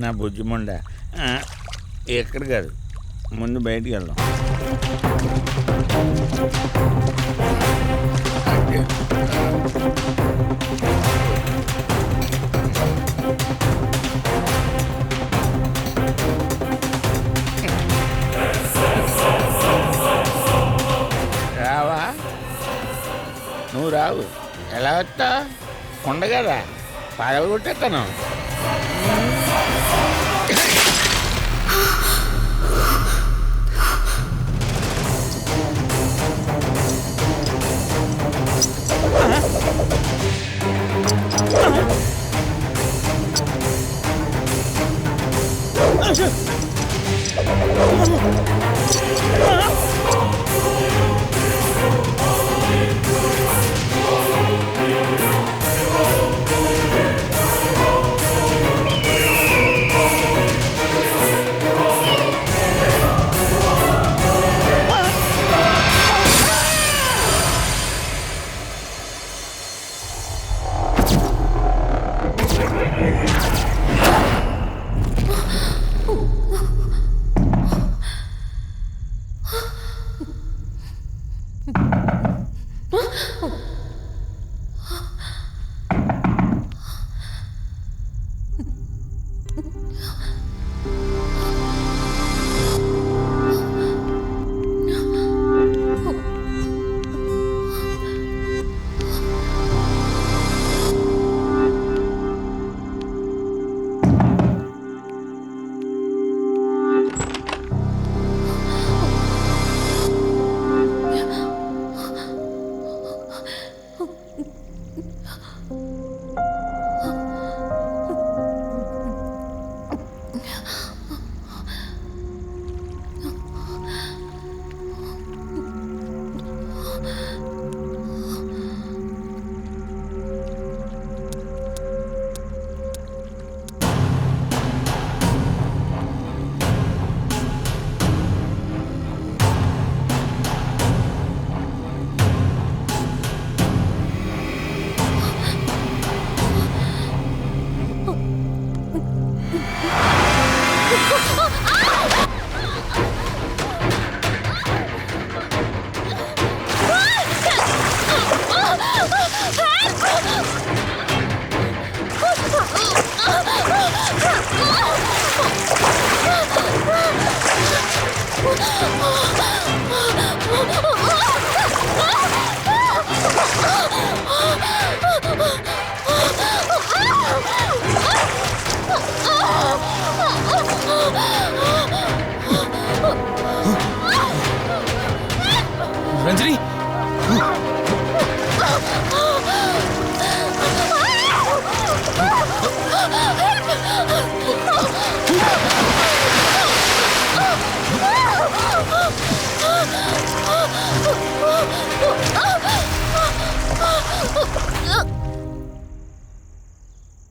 నా బుజ్జిమండ ఎక్కడ కాదు. ముందు బయటికి వెళ్దాం. రావా? నువ్వు రావు. ఎలా వస్తా ఉండగదా పగలు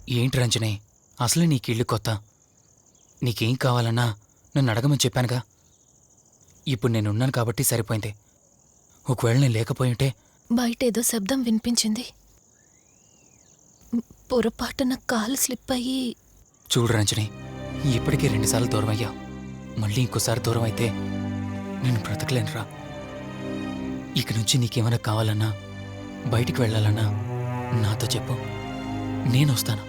ఏంటి రంజని? అసలు నీకు ఇల్లు కొత్త. నీకేం కావాలన్నా నన్ను అడగమని చెప్పానుగా. ఇప్పుడు నేనున్నాను కాబట్టి సరిపోయింది. ఒకవేళ నేను లేకపోయి ఉంటే బయట ఏదో శబ్దం వినిపించింది. పొరపాటున కాలు స్లిప్ అయ్యి చూడు రంజని ఇప్పటికే రెండుసార్లు దూరం అయ్యా మళ్ళీ ఇంకోసారి దూరం అయితే నేను బ్రతకలేనురా. ఇక నుంచి నీకేమైనా కావాలన్నా బయటికి వెళ్ళాలన్నా నాతో చెప్పు. నేను వస్తాను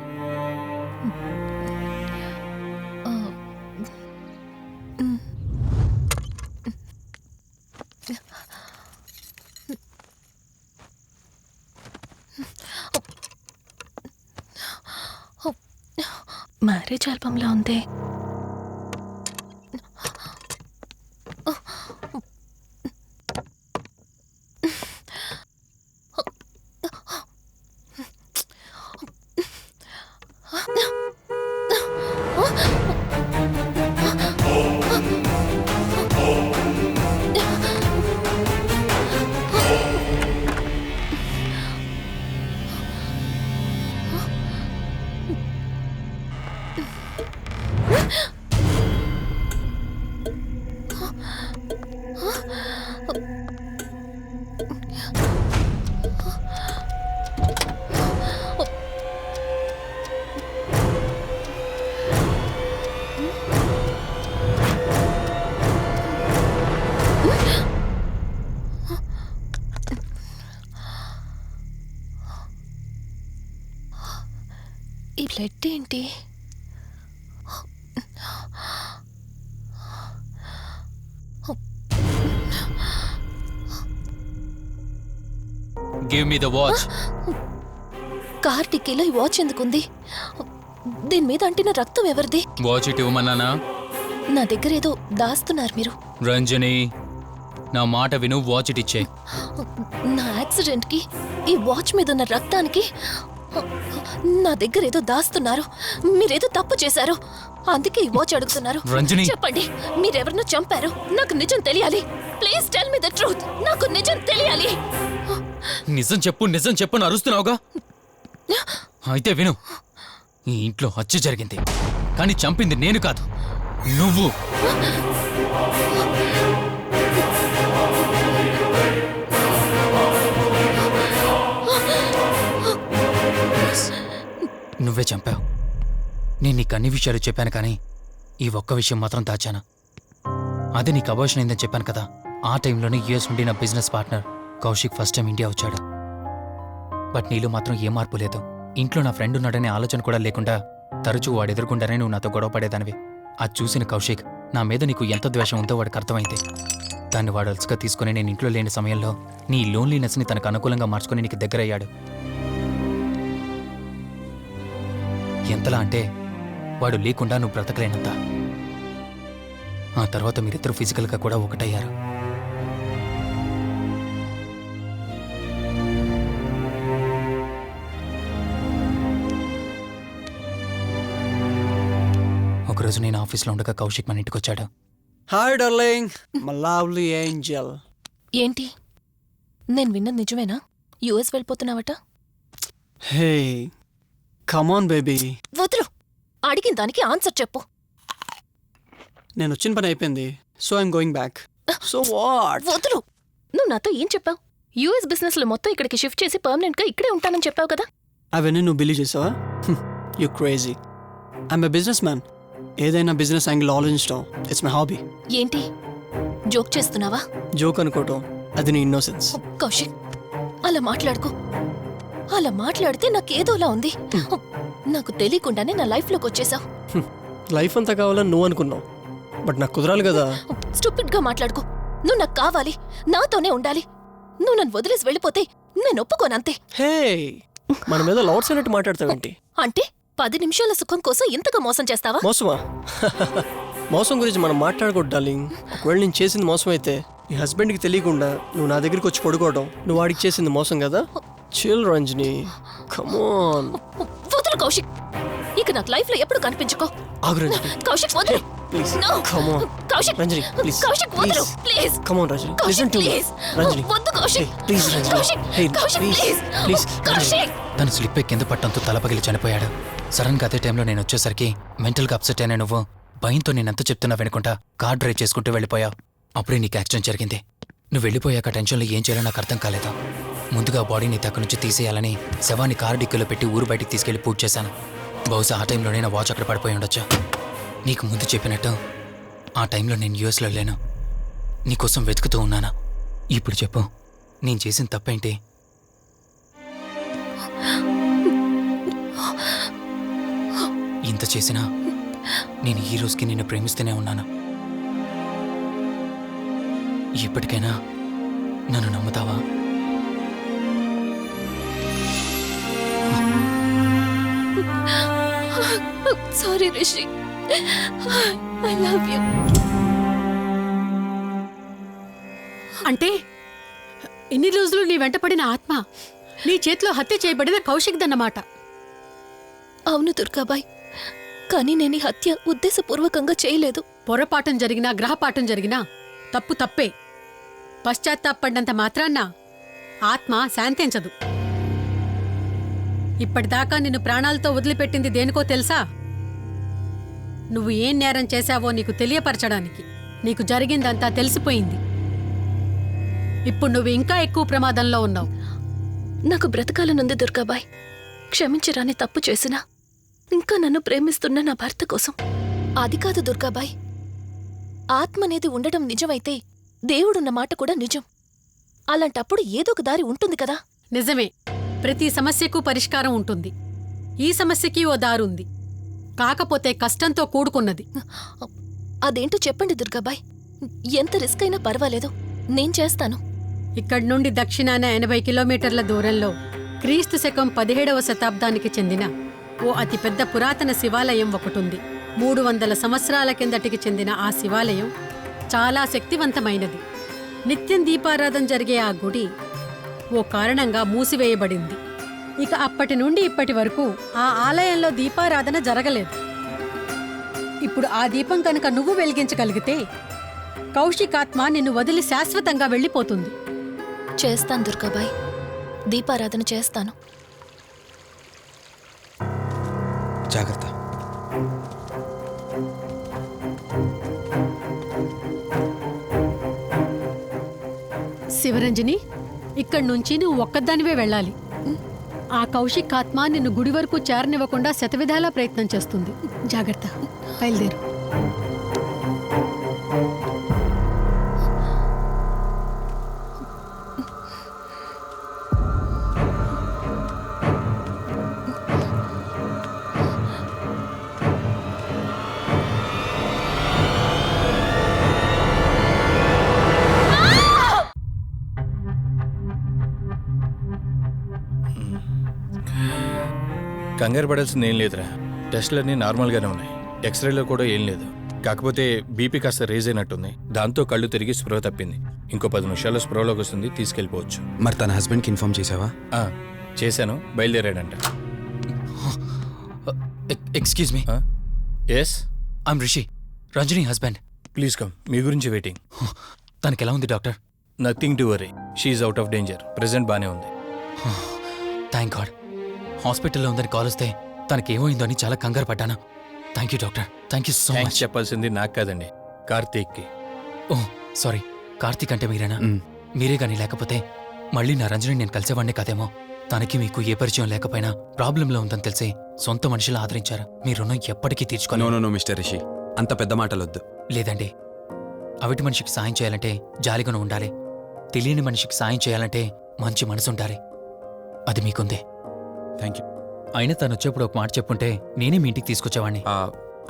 మ్యారేజ్ ఆల్బంలా ఉంది. బ్లడ్ ఏంటి? Give me the watch car టిక్కీలో ఈ వాచ్ ఎందుకుంది? దీని మీద అంటిన రక్తం ఎవరిది? వాచ్ ఇటు ఇవ్వమన్నానా నా? దగ్గర ఏదో దాస్తున్నారు మీరు. రంజని నా మాట విను వాచ్ ఇటు ఇచ్చే. నా యాక్సిడెంట్కి ఈ వాచ్ మీద ఉన్న రక్తానికి నా దగ్గర ఏదో దాస్తున్నారు. మీరేదో తప్పు చేశారు. అందుకే ఈ వాచ్ అడుగుతున్నారు. రంజని. చెప్పండి మీరెవరినో చంపారు? నాకు నిజం తెలియాలి. Please tell me the truth. నాకు నిజం తెలియాలి. నిజం చెప్పు నిజం చెప్పు అని అరుస్తున్నావుగా? అయితే విను. ఈ ఇంట్లో హత్య జరిగింది. కానీ చంపింది నేను కాదు. నువ్వు. నువ్వే చంపావు. నేను నీకు అన్ని విషయాలు చెప్పాను కానీ ఈ ఒక్క విషయం మాత్రం దాచాను. అది నీకు అబార్షన్ అయిందని చెప్పాను కదా. ఆ టైంలోనే యుఎస్ నుండి నా business partner Kaushik first time India వచ్చాడు. బట్ నీలో మాత్రం ఏ మార్పు లేదు. ఇంట్లో నా ఫ్రెండ్ ఉన్నాడనే ఆలోచన కూడా లేకుండా తరచూ వాడు ఎదుర్కొండానే నువ్వు నాతో గొడవ పడేదానివి. అది చూసిన కౌశిక్ నా మీద నీకు ఎంత ద్వేషం ఉందో వాడికి అర్థమైంది. దాన్ని వాడు అలసిగా తీసుకుని నేను ఇంట్లో లేని సమయంలో నీ లోన్లీనెస్ని తనకు అనుకూలంగా మార్చుకుని నీకు దగ్గరయ్యాడు. ఎంతలా అంటే వాడు లేకుండా నువ్వు బ్రతకలేనంత. ఆ తర్వాత మీరిద్దరు ఫిజికల్గా కూడా ఒకటయ్యారు. ఒకరోజు నేను ఆఫీస్లో ఉండగా కౌశిక్ మన ఇంటికి వచ్చాడు hi darling my lovely angel. ఏంటి? నేను విన్నది నిజమేనా? యుఎస్ వెళ్ళిపోతున్నావట? హే కమాన్ బేబీ వదులు. అడిగిన దానికి ఆన్సర్ చెప్పు. నేను వచ్చిన పని అయిపోయింది. So I'm going back so what వదులు. నువ్వు నాతో ఏం చెప్పావు? యుఎస్ బిజినెస్లో మొత్తం ఇక్కడికి షిఫ్ట్ చేసి పర్మనెంట్గా ఇక్కడే ఉంటానని చెప్పావు కదా. అవన్నీ నువ్వు బిలీవ్ చేసావా? You crazy I'm a business man ఏదైనా బిజినెస్ యాంగిల్ ఆలోచించడం ఇట్స్ మై హాబీ ఏంటి? జోక్ చేస్తున్నావా? జోక్ అనుకోవటం అది నీ ఇన్నోసెన్స్ కౌశిక్ అలా మాట్లాడుకో. అలా మాట్లాడితే నాకేదోలా ఉంది. నాకు తెలియకుండానే నా లైఫ్లోకి వచ్చేసావు లైఫ్ అంతా కావాలని నువ్వు అనుకున్నావు. బట్ నాకు కుదరాలి కదా. స్టూపిడ్గా మాట్లాడుకో. నువ్వు నాకు కావాలి. నాతోనే ఉండాలి. నువ్వు నన్ను వదిలేసి వెళ్ళిపోతే నేను ఒప్పుకోనంతే హే! మన మీద లౌడ్స్ అయినట్టు మాట్లాడతావేంటి అంటే పది నిమిషాల సుఖం కోసం ఇంతగా మోసం చేస్తావా? మోసమా? మోసం గురించి మనం మాట్లాడకూడదు డార్లింగ్. ఒకవేళ నేను చేసింది మోసం అయితే నీ హస్బెండ్కి తెలియకుండా నువ్వు నా దగ్గరికి వచ్చి పడుకోవడం నువ్వు వాడికి చేసింది మోసం కదా? చిల్ రంజని కమోన్ వదులు కౌశిక్. ఇక నాకు లైఫ్లో ఎప్పుడు కనిపించుకో. ఆగు రంజని కౌశిక్ వదులు. Please No. Come on Kaushik Ranjani please Kaushik వదులు. Please come on Ranjani Kaushik listen to me please Ranjani వద్దు Kaushik. Please Ranjani Kaushik hey Kaushik please please please Kaushik. తను స్లిప్ అయి కింద పట్టంతో తల పగిలి చనిపోయాడు. సడన్గా అదే టైంలో నేను వచ్చేసరికి మెంటల్గా అప్సెట్ అయినా నువ్వు. భయంతో నేనెంత చెప్తున్నా వినుకుంటా కార్ డ్రైవ్ చేసుకుంటూ వెళ్ళిపోయావు అప్పుడే నీకు యాక్సిడెంట్ జరిగింది. నువ్వు వెళ్ళిపోయాక టెన్షన్లో ఏం చేయాలో నాకు అర్థం కాలేదు? ముందుగా బాడీని తక్క నుంచి తీసేయాలని శవాన్ని కారు డిక్కీలో పెట్టి ఊరు బయటికి తీసుకెళ్ళి పూజ చేశాను. బహుశా ఆ టైంలోనే నా వాచ్ అక్కడ పడిపోయి ఉండొచ్చు. నీకు ముందు చెప్పినట్టు ఆ టైంలో నేను యూఎస్లో లేను. నీకోసం వెతుకుతూ ఉన్నానా. ఇప్పుడు చెప్పు నేను చేసిన తప్పేంటి? ఇంత చేసినా నేను ఈ రోజుకి నిన్ను ప్రేమిస్తూనే ఉన్నాను. ఇప్పటికైనా నన్ను నమ్ముతావా? Sorry Rishi. I love you. అంటే ఇన్ని రోజులు నీ వెంటపడిన ఆత్మ నీ చేతిలో హత్య చేయబడిన కౌశిక్ దన్నమాట అవును దుర్గాబాయ్. కానీ నేను ఈ హత్య ఉద్దేశపూర్వకంగా చేయలేదు. పొరపాఠం జరిగినా గ్రహపాఠం జరిగినా తప్పు తప్పే. పశ్చాత్తాపడినంత మాత్రాన్న ఆత్మ శాంతించదు. ఇప్పటిదాకా నిన్ను ప్రాణాలతో వదిలిపెట్టింది దేనికో తెలుసా? నువ్వు ఏం నేరం చేశావో నీకు తెలియపరచడానికి నీకు జరిగిందంతా తెలిసిపోయింది. ఇప్పుడు నువ్వు ఇంకా ఎక్కువ ప్రమాదంలో ఉన్నావు. నాకు బ్రతకాలనుంది దుర్గాబాయ్ క్షమించరాని తప్పు చేసినా ఇంకా నన్ను ప్రేమిస్తున్న నా భర్త కోసం. అది కాదు దుర్గాబాయ్ ఆత్మ అనేది ఉండడం నిజమైతే దేవుడున్న మాట కూడా నిజం. అలాంటప్పుడు ఏదో ఒక దారి ఉంటుంది కదా? నిజమే. ప్రతి సమస్యకు పరిష్కారం ఉంటుంది. ఈ సమస్యకి ఓ దారుంది. కాకపోతే కష్టంతో కూడుకున్నది. అదేంటో చెప్పండి దుర్గాబాయ్. ఎంత రిస్క్ అయినా పర్వాలేదు. నేను చేస్తాను. ఇక్కడి నుండి దక్షిణాన ఎనభై కిలోమీటర్ల దూరంలో క్రీస్తు శకం పదిహేడవ శతాబ్దానికి చెందిన ఓ అతిపెద్ద పురాతన శివాలయం ఒకటుంది. మూడు వందల సంవత్సరాల కిందటికి చెందిన ఆ శివాలయం చాలా శక్తివంతమైనది. నిత్యం దీపారాధన జరిగే ఆ గుడి ఓ కారణంగా మూసివేయబడింది. ఇక అప్పటి నుండి ఇప్పటి వరకు ఆ ఆలయంలో దీపారాధన జరగలేదు. ఇప్పుడు ఆ దీపం కనుక నువ్వు వెలిగించగలిగితే కౌశికాత్మ నిన్ను వదిలి శాశ్వతంగా వెళ్ళిపోతుంది. చేస్తాను దుర్గాబాయ్. దీపారాధన చేస్తాను. జాగ్రత్త. శివరంజని ఇక్కడి నుంచి నువ్వు ఒక్కదానివే వెళ్ళాలి. ఆ కౌశిక్ ఆత్మ నిన్ను గుడి వరకు చేరనివ్వకుండా శతవిధాలా ప్రయత్నం చేస్తుంది. జాగ్రత్త. బయలుదేరు. కంగారు పడాల్సింది ఏం లేదురా. టెస్టులన్నీ నార్మల్గానే ఉన్నాయి. ఎక్స్రేలో కూడా ఏం లేదు. కాకపోతే బీపీ కాస్త రేజ్ అయినట్టుంది. దాంతో కళ్ళు తిరిగి స్పృహ తప్పింది. ఇంకో పది నిమిషాల్లో స్పృహలోకి వస్తుంది తీసుకెళ్ళిపోవచ్చు. మరి తన హస్బెండ్కి ఇన్ఫార్మ్ చేసావా? ఆ, చేశాను. బయలుదేరాడంట. Excuse me. Yes I'm Rishi. Ranjani husband. Please come మీ గురించి వెయిటింగ్ తనకి ఎలా ఉంది doctor nothing to worry she's out of danger present బానే ఉంది. థ్యాంక్ గాడ్ హాస్పిటల్లో ఉందని కాల్ వస్తే తనకి ఏమైందో అని చాలా కంగారు పడ్డాను. Thank you doctor thank you so thanks much చెప్పాల్సింది నాకు కాదండి. కార్తీక్కి. ఓ సారీ కార్తీక్ అంటే మీరేనా. మీరే గానీ లేకపోతే మళ్ళీ నా రంజని నేను కలిసేవాడిని కాదేమో. తనకి మీకు ఏ పరిచయం లేకపోయినా ప్రాబ్లంలో ఉందని తెలిసి సొంత మనుషులు ఆదరించారు. మీ రుణం ఎప్పటికీ నో తీర్చుకోను నో నో మిస్టర్ రిషి. అంత పెద్ద మాటలొద్దు. లేదండి. అవిటి మనిషికి సాయం చేయాలంటే జాలిగాను ఉండాలి. తెలియని మనిషికి సాయం చేయాలంటే మంచి మనసు ఉండాలి అది మీకుంది. థ్యాంక్ యూ అయినా తను వచ్చేప్పుడు ఒక మాట చెప్పుంటే నేనే మీ ఇంటికి తీసుకొచ్చేవాడిని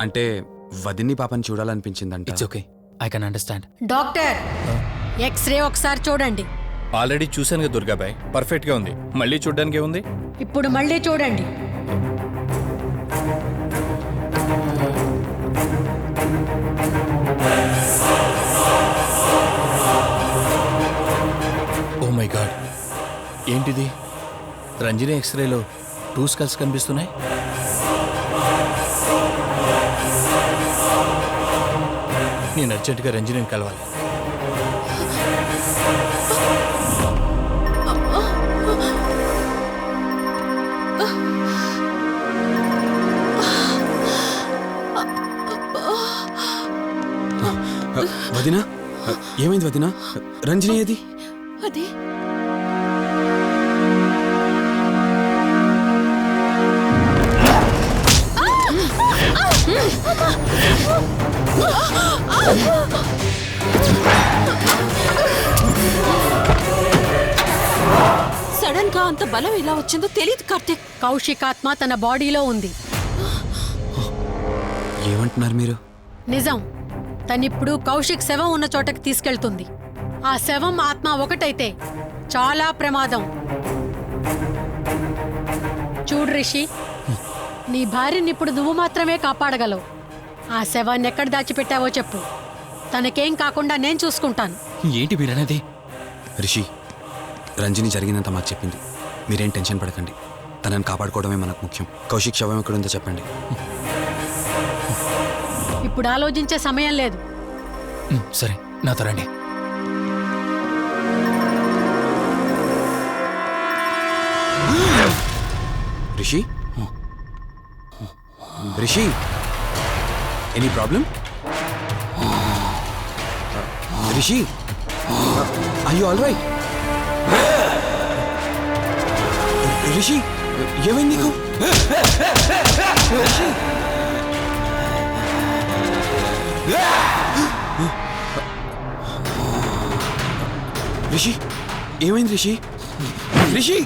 అంటే వదిన్ని పాపని చూడాలనిపించిందంట. It's okay I can understand doctor x-ray ఒకసారి చూడండి. ఆల్రెడీ చూశాను కదా దుర్గాబాయ్. పర్ఫెక్ట్గా ఉంది. మళ్ళీ చూడ్డానికి ఏముంది? ఇప్పుడు మళ్ళీ చూడండి. ఓ మై గాడ్ ఏంటిది? రంజని ఎక్స్రేలో టూ స్కల్స్ కనిపిస్తున్నాయి. నేను అర్జెంటుగా రంజనిని కలవాలి. వదినా? ఏమైంది వదినా? రంజని ఏది? సడన్గా అంత బలం ఎలా వచ్చిందో తెలియదు కార్తీక్. కౌశికాత్మ తన బాడీలో ఉంది. ఏమంటున్నారు మీరు? నిజం. తనిప్పుడు కౌశిక్ శవం ఉన్న చోటకి తీసుకెళ్తుంది. ఆ శవం ఆత్మ ఒకటైతే చాలా ప్రమాదం. చూడు రిషి నీ భార్యని ఇప్పుడు నువ్వు మాత్రమే కాపాడగలవు. ఆ శవాన్ని ఎక్కడ దాచిపెట్టావో చెప్పు. తనకేం కాకుండా నేను చూసుకుంటాను. ఏంటి మీరనేది రిషి రంజని జరిగినంత మాకు చెప్పింది. మీరేం టెన్షన్ పడకండి. తనని కాపాడుకోవడమే మనకు ముఖ్యం. కౌశిక్ శవం ఎక్కడుందో చెప్పండి. ఇప్పుడు ఆలోచించే సమయం లేదు. ఉమ్, సరే నాతో రండి. రిషి? రిషి? Any problem? రిషి? అయ్యో ఆల్ రైట్ రిషి ఏమైంది నీకు? రిషి. ఏమైంది రిషి? రిషి!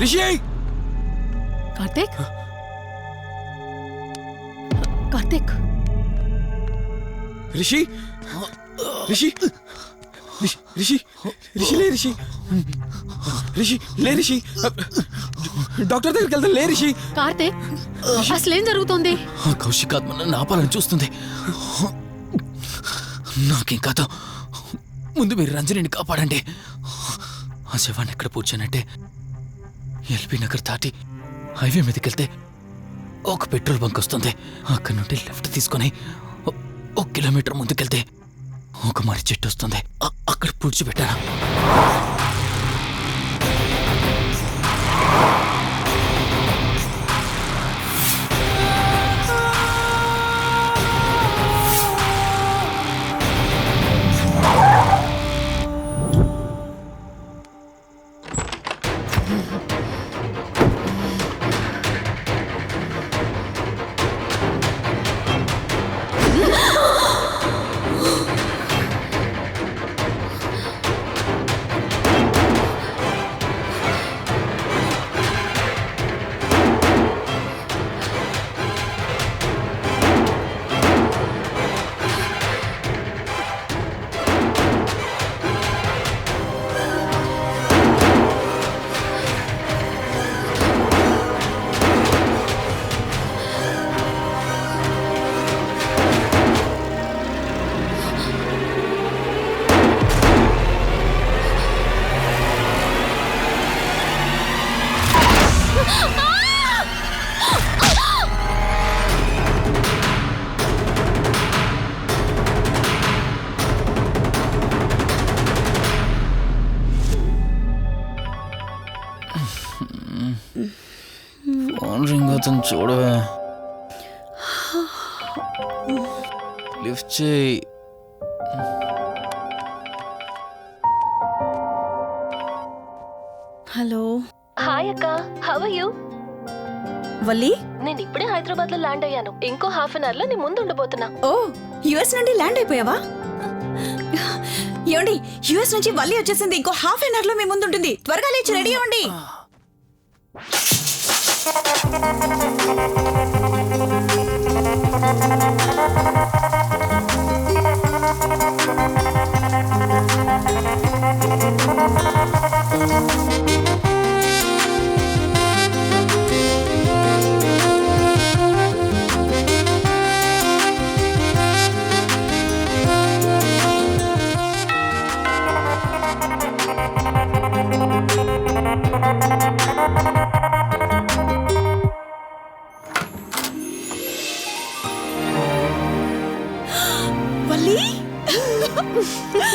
రిషి కార్తీక్? కార్తీక్? రిషి రిషి రిషి రిషి రిషి లే రిషి. రిషి లే రిషి. డాక్టర్ దగ్గరికి వెళ్తాం లే రిషి. కార్తీక్ అసలేం జరుగుతుంది? ఆ కౌశికాత్మ నన్ను ఆపాలని చూస్తుంది. నాకేం కాదు. ముందు మీరు రంజనిని కాపాడండి. ఆ శవాన్ని ఎక్కడ పూడ్చానంటే ఎల్బీ నగర్ దాటి హైవే మీదకి వెళ్తే ఒక పెట్రోల్ బంక్ వస్తుంది. అక్కడ నుండి లెఫ్ట్ తీసుకొని ఓ- ఒక కిలోమీటర్ ముందుకెళ్తే ఒక మరి చెట్టు వస్తుంది. అక్కడ పూడ్చిపెట్టాను. అవుతుంది చూడవే లిఫ్ట్ చేయి హలో హాయ్ అక్క. How are you Valli? నేను ఇప్పుడే హైదరాబాద్లో ల్యాండ్ అయ్యాను. ఇంకో హాఫ్ అన్ అవర్లో నీ ముందు ఉండబోతున్నా. ఓ యుఎస్ నుండి ల్యాండ్ అయిపోయావా? ఏమండి యుఎస్ నుంచి వల్లి వచ్చేసింది. ఇంకో హాఫ్ అన్ అవర్లో మీ ముందు ఉంటుంది. త్వరగా లేచి రెడీ అవ్వండి. వల్లి